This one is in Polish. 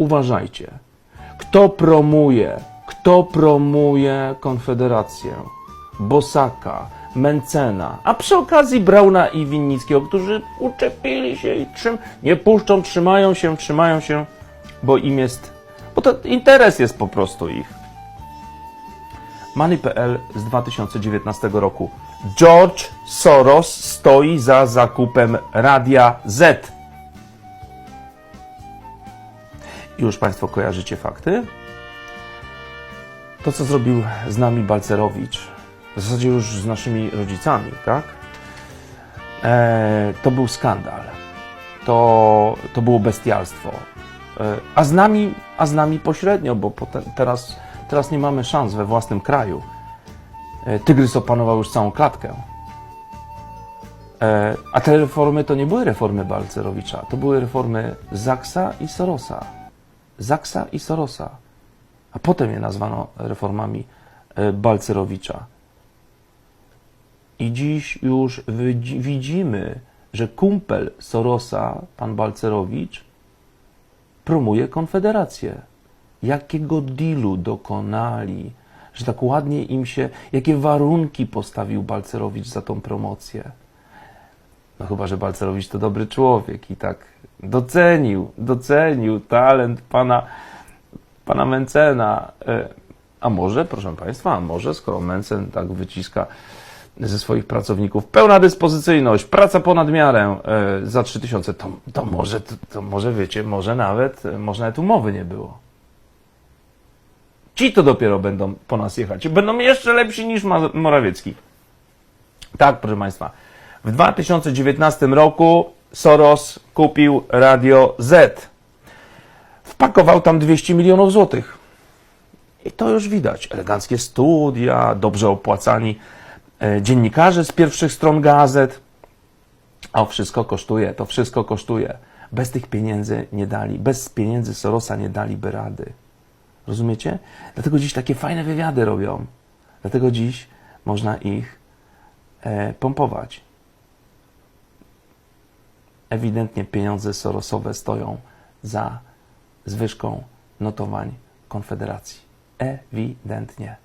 uważajcie. Kto promuje, kto promuje Konfederację? Bosaka, Mencena, a przy okazji Brauna i Winnickiego, którzy uczepili się i trzym, nie puszczą, trzymają się, trzymają się, bo im jest, bo to interes jest po prostu ich. Money.pl z 2019 roku. George Soros stoi za zakupem Radia Z. Już Państwo kojarzycie fakty? To, co zrobił z nami Balcerowicz, w zasadzie już z naszymi rodzicami, tak? E, to był skandal. To, to było bestialstwo. E, a, z nami, a z nami pośrednio, bo teraz, teraz nie mamy szans we własnym kraju. E, Tygrys opanował już całą klatkę. E, a te reformy to nie były reformy Balcerowicza, to były reformy Zaksa i Sorosa. Zaksa i Sorosa. A potem je nazwano reformami e, Balcerowicza. I dziś już widzi- widzimy, że kumpel Sorosa, pan Balcerowicz, promuje Konfederację. Jakiego dealu dokonali, że tak ładnie im się, jakie warunki postawił Balcerowicz za tą promocję. No chyba, że Balcerowicz to dobry człowiek i tak docenił, docenił talent pana, pana Mencena. E, A może, proszę Państwa, a może skoro Mencen tak wyciska ze swoich pracowników pełna dyspozycyjność, praca ponad miarę e, za 3000, to, to może, to, to może wiecie, może nawet, może nawet umowy nie było. Ci to dopiero będą po nas jechać. Będą jeszcze lepsi niż Morawiecki. Tak, proszę Państwa. W 2019 roku Soros kupił Radio Z. Wpakował tam 200 milionów złotych. I to już widać. Eleganckie studia, dobrze opłacani e, dziennikarze z pierwszych stron gazet. A wszystko kosztuje, to wszystko kosztuje. Bez tych pieniędzy nie dali, bez pieniędzy Sorosa nie daliby rady. Rozumiecie? Dlatego dziś takie fajne wywiady robią. Dlatego dziś można ich e, pompować. Ewidentnie pieniądze Sorosowe stoją za zwyżką notowań Konfederacji. Ewidentnie.